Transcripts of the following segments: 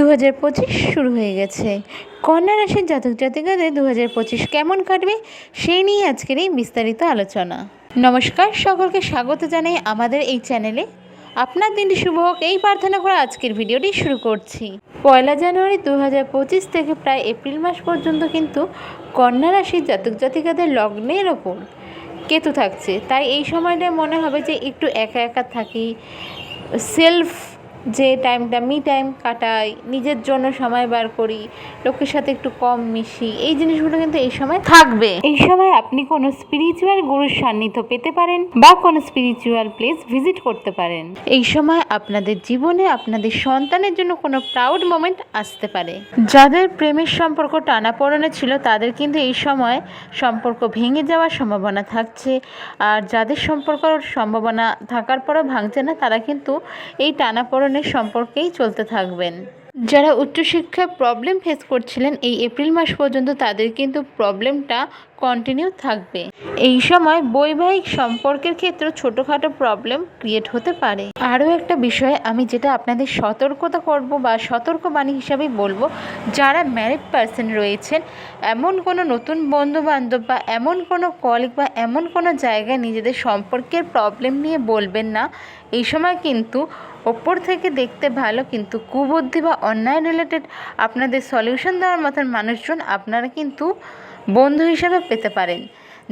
দু হাজার পঁচিশ শুরু হয়ে গেছে। কন্যা রাশির জাতক জাতিকাদের দু হাজার পঁচিশ কেমন কাটবে সেই নিয়ে আজকের এই বিস্তারিত আলোচনা। নমস্কার, সকলকে স্বাগত জানাই আমাদের এই চ্যানেলে। আপনার দিনটি শুভ হোক, এই প্রার্থনা করে আজকের ভিডিওটি শুরু করছি। পয়লা জানুয়ারি দু হাজার পঁচিশ থেকে প্রায় এপ্রিল মাস পর্যন্ত কিন্তু কন্যা রাশির জাতক জাতিকাদের লগ্নের ওপর কেতু থাকছে। তাই এই সময়টায় মনে হবে যে একটু একা একা থাকি, সেলফ যে টাইমটা মি টাইম কাটাই, নিজের জন্য সময় বার করি, লোকের সাথে একটু কম মিশি, এই জিনিসগুলো কিন্তু এই সময় থাকবে। এই সময় আপনি কোনো স্পিরিচুয়াল গুরুর সান্নিধ্য পেতে পারেন বা কোনো স্পিরিচুয়াল প্লেস ভিজিট করতে পারেন। এই সময় আপনাদের জীবনে আপনাদের সন্তানের জন্য কোনো প্রাউড মোমেন্ট আসতে পারে। যাদের প্রেমের সম্পর্ক টানাপোড়েনে ছিল, তাদের কিন্তু এই সময় সম্পর্ক ভেঙে যাওয়ার সম্ভাবনা থাকছে। আর যাদের সম্পর্ক সম্ভাবনা থাকার পরও ভাঙছে না, তারা কিন্তু এই টানাপোড়েনের সম্পর্কেই চলতে থাকবেন। যারা উচ্চশিক্ষায় প্রবলেম ফেস করছিলেন এই এপ্রিল মাস পর্যন্ত তাদের কিন্তু প্রবলেমটা কন্টিনিউ থাকবে। এই সময় বৈবাহিক সম্পর্কের ক্ষেত্রে ছোটোখাটো প্রবলেম ক্রিয়েট হতে পারে। আরও একটা বিষয় আমি যেটা আপনাদের সতর্কতা করব বা সতর্কবাণী হিসাবে বলব, যারা ম্যারিড পার্সন রয়েছেন, এমন কোনো নতুন বন্ধু বান্ধব বা এমন কোনো কলিগ বা এমন কোনো জায়গায় নিজেদের সম্পর্কের প্রবলেম নিয়ে বলবেন না। এই সময় কিন্তু ওপর থেকে দেখতে ভালো, কিন্তু কুবুদ্ধি বা অন্যায় রিলেটেড আপনাদের সলিউশন দেওয়ার মতন মানুষজন, আপনারা কিন্তু বন্ধু হিসাবে পেতে পারেন,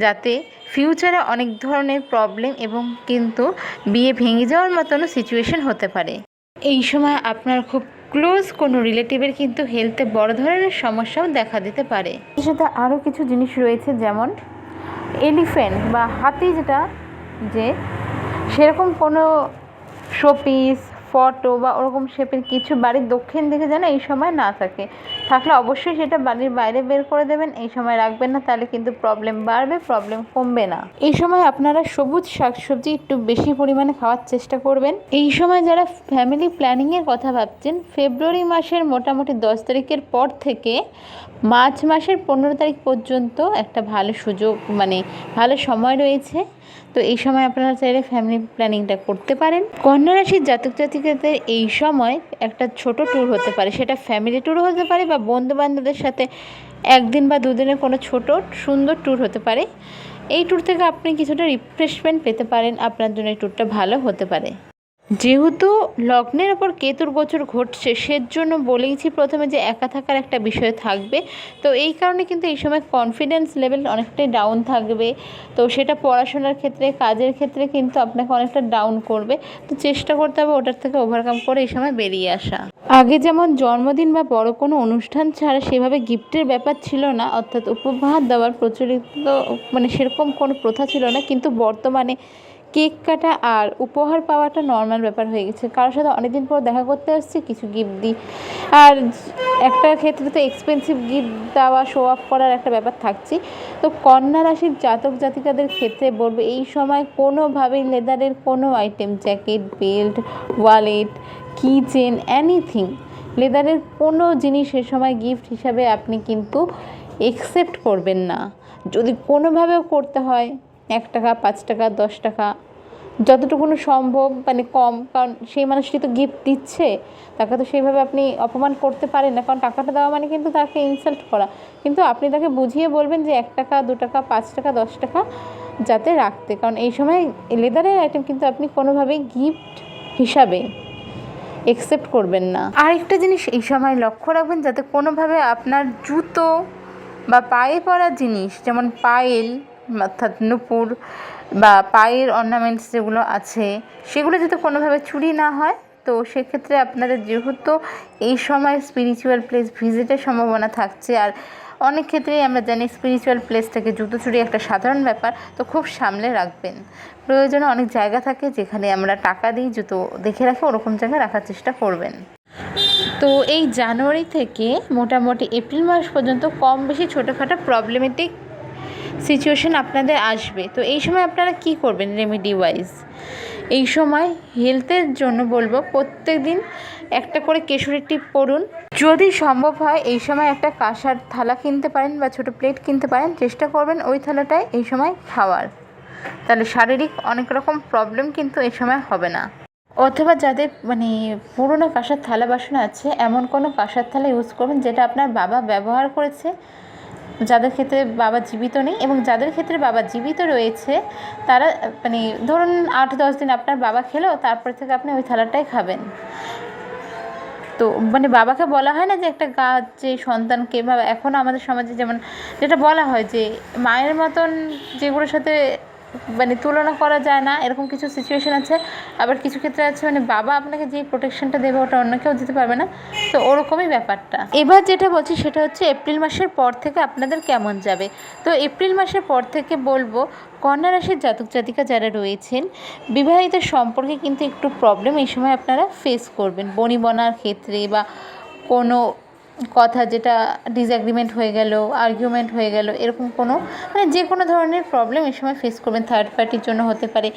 যাতে ফিউচারে অনেক ধরনের প্রবলেম এবং কিন্তু বিয়ে ভেঙে যাওয়ার মতনও সিচুয়েশন হতে পারে। এই সময় আপনার খুব ক্লোজ কোনো রিলেটিভের কিন্তু হেলথে বড় ধরনের সমস্যাও দেখা দিতে পারে। এর সাথে আরও কিছু জিনিস রয়েছে যেমন এলিফ্যান্ট বা হাতি যেটা, যে সেরকম কোনো শোপিস, ফটো বা ওরকম শেপের কিছু বাড়ির দক্ষিণ দিকে যেন এই সময় না থাকে। থাকলে অবশ্যই সেটা বাড়ির বাইরে বের করে দেবেন। এই সময় রাখবেন না, তাহলে কিন্তু প্রবলেম বাড়বে প্রবলেম কমবে না। এই সময় আপনারা সবুজ শাকসবজি একটু বেশি পরিমাণে খাওয়ার চেষ্টা করবেন। এই সময় যারা ফ্যামিলি প্ল্যানিংয়ের কথা ভাবছেন ফেব্রুয়ারি মাসের মোটামুটি দশ তারিখের পর থেকে মার্চ মাসের পনেরো তারিখ পর্যন্ত একটা ভালো সুযোগ মানে ভালো সময় রয়েছে। তো এই সময় আপনারা চাইলে ফ্যামিলি প্ল্যানিংটা করতে পারেন। কন্যা রাশির জাতক জাতিকাদের এই সময় একটা ছোট ট্যুর হতে পারে। সেটা ফ্যামিলি ট্যুর হতে পারে বা বন্ধু বান্ধবদের সাথে একদিন বা দুদিনের কোনো ছোট সুন্দর ট্যুর হতে পারে। এই ট্যুর থেকে আপনি কিছুটা রিফ্রেশমেন্ট পেতে পারেন। আপনার জন্য এই ট্যুরটা ভালো হতে পারে। যেহেতু লগ্নের ওপর কেতুর গোচর ঘটছে, সেজন্য বলেইছি প্রথমে যে একা থাকার একটা বিষয় থাকবে। তো এই কারণে কিন্তু এই সময় কনফিডেন্স লেভেল অনেকটাই ডাউন থাকবে। তো সেটা পড়াশোনার ক্ষেত্রে, কাজের ক্ষেত্রে কিন্তু আপনাকে অনেকটা ডাউন করবে। তো চেষ্টা করতে হবে ওটার থেকে ওভারকাম করে এই সময় বেরিয়ে আসা। আগে যেমন জন্মদিন বা বড় কোনো অনুষ্ঠান ছাড়া সেভাবে গিফটের ব্যাপার ছিল না, অর্থাৎ উপহার দেওয়ার প্রচলিত মানে সেরকম কোনো প্রথা ছিল না। কিন্তু বর্তমানে কেক কাটা আর উপহার পাওয়াটা নর্মাল ব্যাপার হয়ে গেছে। কারোর সাথে অনেকদিন পর দেখা করতে আসছি, কিছু গিফট দিই। আর একটা ক্ষেত্রে তো এক্সপেন্সিভ গিফট দেওয়া শো অফ করার একটা ব্যাপার থাকছে। তো কন্যা রাশির জাতক জাতিকাদের ক্ষেত্রে বলব, এই সময় কোনোভাবেই লেদারের কোনো item jacket belt wallet key chain anything লেদারের কোনো জিনিস এ সময় গিফট হিসাবে আপনি কিন্তু একসেপ্ট করবেন না। যদি কোনোভাবেও করতে হয় এক টাকা, পাঁচ টাকা, দশ টাকা যতটুকুনো সম্ভব মানে কম, কারণ সেই মানুষটি তো গিফট দিচ্ছে, তাকে তো সেইভাবে আপনি অপমান করতে পারেন না, কারণ টাকাটা দেওয়া মানে কিন্তু তাকে ইনসাল্ট করা। কিন্তু আপনি তাকে বুঝিয়ে বলবেন যে এক টাকা, দু টাকা, পাঁচ টাকা, দশ টাকা যাতে রাখতে। কারণ এই সময় লেদারের আইটেম কিন্তু আপনি কোনোভাবেই গিফট হিসাবে একসেপ্ট করবেন না। আরেকটা জিনিস এই সময় লক্ষ্য রাখবেন, যাতে কোনোভাবে আপনার জুতো বা পায়ে পরা জিনিস, যেমন পায়েল অর্থাৎ নুপুর বা পায়ের অর্নামেন্টস যেগুলো আছে, সেগুলো যাতে কোনোভাবে চুরি না হয়, তো সেক্ষেত্রে আপনাদের যেহেতু এই সময় স্পিরিচুয়াল প্লেস ভিজিটের সম্ভাবনা থাকছে, আর অনেক ক্ষেত্রেই আমরা জানি স্পিরিচুয়াল প্লেস থেকে জুতো চুরি একটা সাধারণ ব্যাপার, তো খুব সামলে রাখবেন। প্রয়োজনে অনেক জায়গা থাকে যেখানে আমরা টাকা দিই জুতো দেখে রাখি, ওরকম জায়গায় রাখার চেষ্টা করবেন। তো এই জানুয়ারি থেকে মোটামুটি এপ্রিল মাস পর্যন্ত কম বেশি ছোটোখাটো প্রবলেমেটিক সিচুয়েশন আপনাদের আসবে। তো এই সময় আপনারা কি করবেন রেমেডি ওয়াইজ এই সময় হেলথের জন্য বলব প্রত্যেক দিন একটা করে কেশরের টিপ পড়ুন। যদি সম্ভব হয়, এই সময় একটা কাঁসার থালা কিনতে পারেন বা ছোটো প্লেট কিনতে পারেন, চেষ্টা করবেন ওই থালাটায় এই সময় খাওয়ার। তাহলে শারীরিক অনেক রকম প্রবলেম কিন্তু এই সময় হবে না। অথবা যাদের মানে পুরনো কাঁসার থালা বাসন আছে, এমন কোনো কাঁসার থালা ইউজ করবেন যেটা আপনার বাবা ব্যবহার করেছে যাদের ক্ষেত্রে বাবা জীবিত নেই এবং যাদের ক্ষেত্রে বাবা জীবিত রয়েছে, তারা মানে ধরুন আট দশ দিন আপনার বাবা খেলো, তারপর থেকে আপনি ওই থালাটাই খাবেন। তো মানে বাবাকে বলা হয় না যে একটা গাছ যে সন্তানকে বা এখনও আমাদের সমাজে যেমন যেটা বলা হয় যে মায়ের মতন যেগুলোর সাথে মানে তুলনা করা যায় না, এরকম কিছু সিচুয়েশন আছে। আবার কিছু ক্ষেত্রে আছে মানে বাবা আপনাকে যে প্রোটেকশনটা দেবে ওটা অন্য কেউ দিতে পারবে না। তো ওরকমই ব্যাপারটা। এবার যেটা বলছি সেটা হচ্ছে এপ্রিল মাসের পর থেকে আপনাদের কেমন যাবে? তো এপ্রিল মাসের পর থেকে বলব, কন্যা রাশির জাতক জাতিকা যারা রয়েছেন, বিবাহিত সম্পর্কে কিন্তু একটু প্রবলেম এই সময় আপনারা ফেস করবেন। বনিবনার ক্ষেত্রে বা কোনো কথা যেটা ডিসঅ্যাগ্রিমেন্ট হয়ে গেল আর্গুমেন্ট হয়ে গেল, এরকম কোনো মানে যে কোনো ধরনের প্রবলেম এই সময় ফেস করবেন। থার্ড পার্টির জন্য হতে পারে,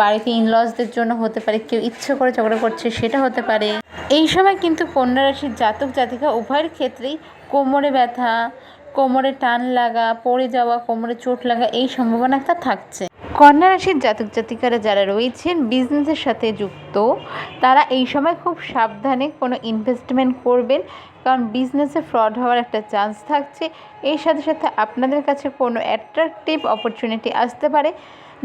বাড়িতে ইনলসদের জন্য হতে পারে, কেউ ইচ্ছে করে ঝগড়া করছে সেটা হতে পারে। এই সময় কিন্তু কন্যা রাশির জাতক জাতিকা উভয়ের ক্ষেত্রেই কোমরে ব্যথা, কোমরে টান লাগা, পড়ে যাওয়া, কোমরে চোট লাগা এই সম্ভাবনা একটা থাকছে। কন্যা রাশির জাতক জাতিকারা যারা রয়েছেন বিজনেসের সাথে যুক্ত, তারা এই সময় খুব সাবধানে কোনো ইনভেস্টমেন্ট করবেন। কারণ বিজনেসে ফ্রড হওয়ার একটা চান্স থাকছে। এর সাথে সাথে আপনাদের কাছে কোনো অ্যাট্রাকটিভ অপরচুনিটি আসতে পারে।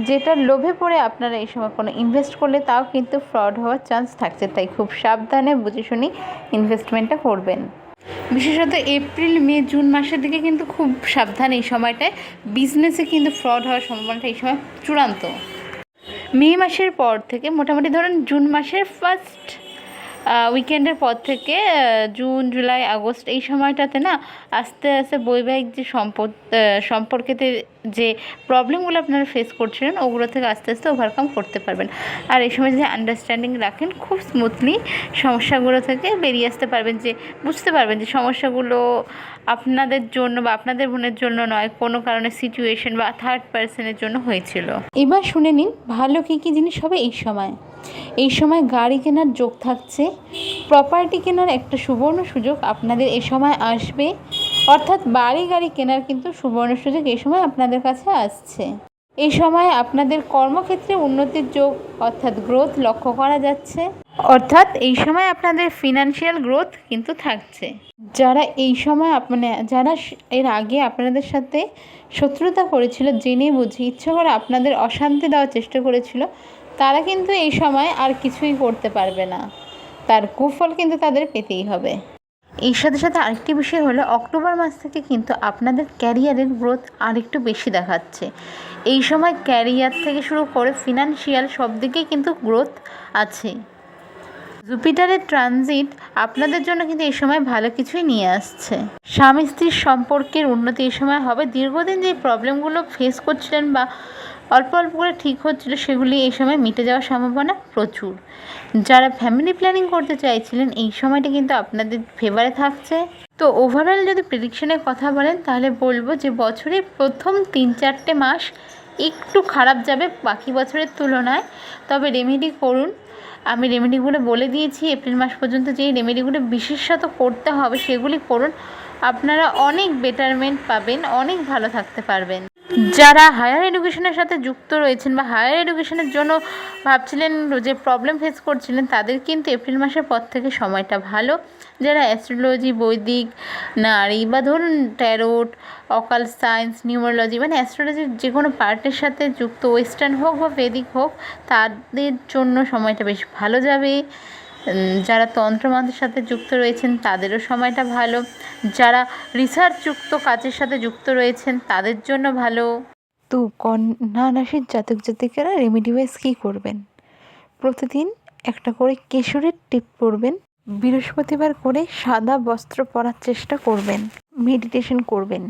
যেটার লোভে পড়ে আপনারা এই সময় কোনো ইনভেস্ট করলে তাও কিন্তু ফ্রড হওয়ার চান্স থাকছে। তাই খুব সাবধানে বুঝে শুনি ইনভেস্টমেন্টটা করবেন। বিশেষত এপ্রিল, মে, জুন মাসের দিকে কিন্তু খুব সাবধান এই সময়টায়। বিজনেসে কিন্তু ফ্রড হওয়ার সম্ভাবনাটা এই সময় চূড়ান্ত। মে মাসের পর থেকে মোটামুটি ধরুন জুন মাসের ফার্স্ট উইকেন্ডের পর থেকে জুন জুলাই আগস্ট এই সময়টাতে না আস্তে আস্তে বৈবাহিক যে সম্পদ সম্পর্কেতে যে প্রবলেমগুলো আপনারা ফেস করছিলেন, ওগুলো থেকে আস্তে আস্তে ওভারকাম করতে পারবেন। আর এই সময় যদি আন্ডারস্ট্যান্ডিং রাখেন, খুব স্মুথলি সমস্যাগুলো থেকে বেরিয়ে আসতে পারবেন যে, বুঝতে পারবেন যে সমস্যাগুলো আপনাদের জন্য বা আপনাদের বোনের জন্য নয়, কোনো কারণে সিচুয়েশন বা থার্ড পার্সনের জন্য হয়েছিল। এবার শুনে নিন, ভালো কী কী জিনিস হবে এই সময়? এই সময় গাড়ি কেনার যোগ থাকছে। প্রপার্টি কেনার একটা সুবর্ণ সুযোগ আপনাদের এই সময় আসবে। অর্থাৎ বাড়ি গাড়ি কেনার কিন্তু সুবর্ণ সুযোগ এই সময় আপনাদের কাছে আসছে। এই সময় আপনাদের কর্মক্ষেত্রে উন্নতির যোগ অর্থাৎ গ্রোথ লক্ষ্য করা যাচ্ছে। অর্থাৎ এই সময় আপনাদের ফিনান্সিয়াল গ্রোথ কিন্তু থাকছে। যারা এই সময় আপ- মানে যারা এর আগে আপনাদের সাথে শত্রুতা করেছিল, জেনে বুঝে, ইচ্ছে করে আপনাদের অশান্তি দেওয়ার চেষ্টা করেছিল তারা কিন্তু এই সময় আর কিছুই করতে পারবে না। তার কুফল কিন্তু তাদের পেতেই হবে। এর সাথে সাথে আরেকটি বিষয় হলো, অক্টোবর মাস থেকে কিন্তু আপনাদের ক্যারিয়ারের গ্রোথ আরেকটু বেশি দেখাচ্ছে। এই সময় ক্যারিয়ার থেকে শুরু করে ফিনান্সিয়াল সব দিকেই কিন্তু গ্রোথ আছে। জুপিটারের ট্রানজিট আপনাদের জন্য কিন্তু এই সময় ভালো কিছুই নিয়ে আসছে। স্বামী স্ত্রীর সম্পর্কের উন্নতি এই সময় হবে। দীর্ঘদিন যে প্রবলেমগুলো ফেস করছিলেন বা অল্প অল্প করে ঠিক হচ্ছিল সেগুলি এই সময় মিটে যাওয়ার সম্ভাবনা প্রচুর। যারা ফ্যামিলি প্ল্যানিং করতে চাইছিলেন, এই সময়টা কিন্তু আপনাদের ফেভারে থাকছে। তো ওভারঅল যদি প্রেডিকশনের কথা বলেন, তাহলে বলব যে বছরের প্রথম তিন চারটে মাস একটু খারাপ যাবে বাকি বছরের তুলনায়। তবে রেমেডি করুন। আমি রেমেডিগুলো বলে দিয়েছি, এপ্রিল মাস পর্যন্ত যেই রেমেডিগুলো বিশেষত করতে হবে সেগুলি করুন। আপনারা অনেক বেটারমেন্ট পাবেন, অনেক ভালো থাকতে পারবেন। যারা হায়ার এডুকেশনের সাথে যুক্ত রয়েছেন বা হায়ার এডুকেশনের জন্য ভাবছিলেন যে প্রবলেম ফেস করছিলেন, তাদের কিন্তু এপ্রিল মাসের পর থেকে সময়টা ভালো। যারা অ্যাস্ট্রোলজি বৈদিক, নারী বা ধরুন ট্যারোট অকাল সায়েন্স নিউমোলজি মানে অ্যাস্ট্রোলজির যে কোনো পার্টের সাথে যুক্ত ওয়েস্টার্ন হোক বা বেদিক হোক, তাদের জন্য সময়টা বেশ ভালো যাবে। যারা তন্ত্রমন্ত্রের সাথে যুক্ত রয়েছেন, তাদেরও সময়টা ভালো। যারা রিসার্চ যুক্ত কাজের সাথে যুক্ত রয়েছেন, তাদের জন্য ভালো। তো কন্যা রাশির জাতক জাতিকারা রেমেডি ওয়াইজ কী করবেন? প্রতিদিন একটা করে কেশরের টিপ পরবেন বৃহস্পতিবার করে সাদা বস্ত্র পরার চেষ্টা করবেন, মেডিটেশন করবেন।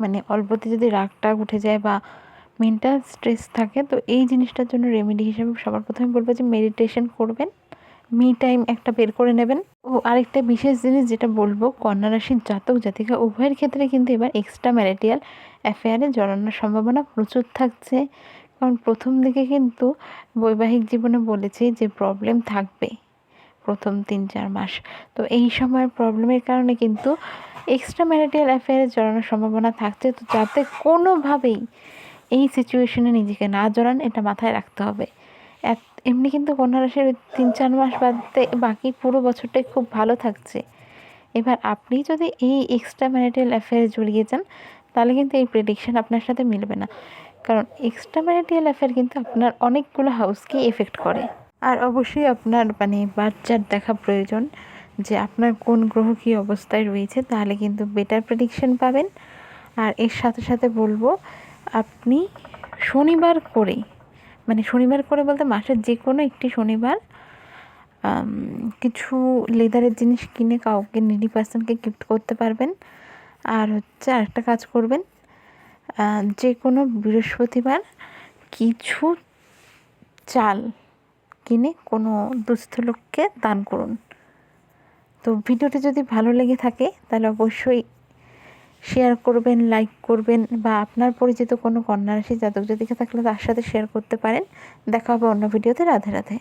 মানে অল্পতে যদি রাগ টাগ উঠে যায় বা মেন্টাল স্ট্রেস থাকে, তো এই জিনিসটার জন্য রেমেডি হিসেবে সবার প্রথমে বলব যে মেডিটেশন করবেন। মি টাইম একটা বের করে নেবেন। ও আরেকটা বিশেষ জিনিস যেটা বলব, কন্যা রাশির জাতক জাতিকা উভয়ের ক্ষেত্রে কিন্তু এবার এক্সট্রা ম্যারিটিয়াল অ্যাফেয়ারে জড়ানোর সম্ভাবনা প্রচুর থাকছে। কারণ প্রথম দিকে কিন্তু বৈবাহিক জীবনে বলেছি যে প্রবলেম থাকবে প্রথম তিন চার মাস। তো এই সময়ের প্রবলেমের কারণে কিন্তু এক্সট্রা ম্যারিটাল অ্যাফেয়ারে জড়ানোর সম্ভাবনা থাকছে। তো যাতে কোনোভাবেই এই সিচুয়েশনে নিজেকে না জড়ান, এটা মাথায় রাখতে হবে। এমনি কিন্তু কন্যা রাশির তিন চার মাস বাদে বাকি পুরো বছরটাই খুব ভালো থাকছে। এবার আপনি যদি এই এক্সট্রা ম্যারিটাল অ্যাফেয়ারে জড়িয়ে যান, তাহলে কিন্তু এই প্রেডিকশান আপনার সাথে মিলবে না। কারণ এক্সট্রা ম্যারিটাল অ্যাফেয়ার কিন্তু আপনার অনেকগুলো হাউসকে এফেক্ট করে। আর অবশ্যই আপনার মানে বাচ্চার দেখা প্রয়োজন যে আপনার কোন গ্রহ কী অবস্থায় রয়েছে, তাহলে কিন্তু বেটার প্রেডিকশন পাবেন। আর এর সাথে সাথে বলব, আপনি শনিবার করে মানে শনিবার করে বলতে মাসের যে কোনো একটি শনিবার কিছু লেদারের জিনিস কিনে কাউকে নিডি পার্সনকে গিফট করতে পারবেন। আর হচ্ছে আরেকটা কাজ করবেন যে কোনো বৃহস্পতিবার কিছু চাল কিনে কোনো দুস্থ লোককে দান করুন। তো ভিডিওটি যদি ভালো লেগে থাকে, তাহলে অবশ্যই শেয়ার করবেন লাইক করবেন বা আপনার পরিচিত কোনো কন্যা রাশি জাতক জাতিকা থাকলে তার সাথে শেয়ার করতে পারেন। দেখা হবে অন্য ভিডিওতে রাধে রাধে।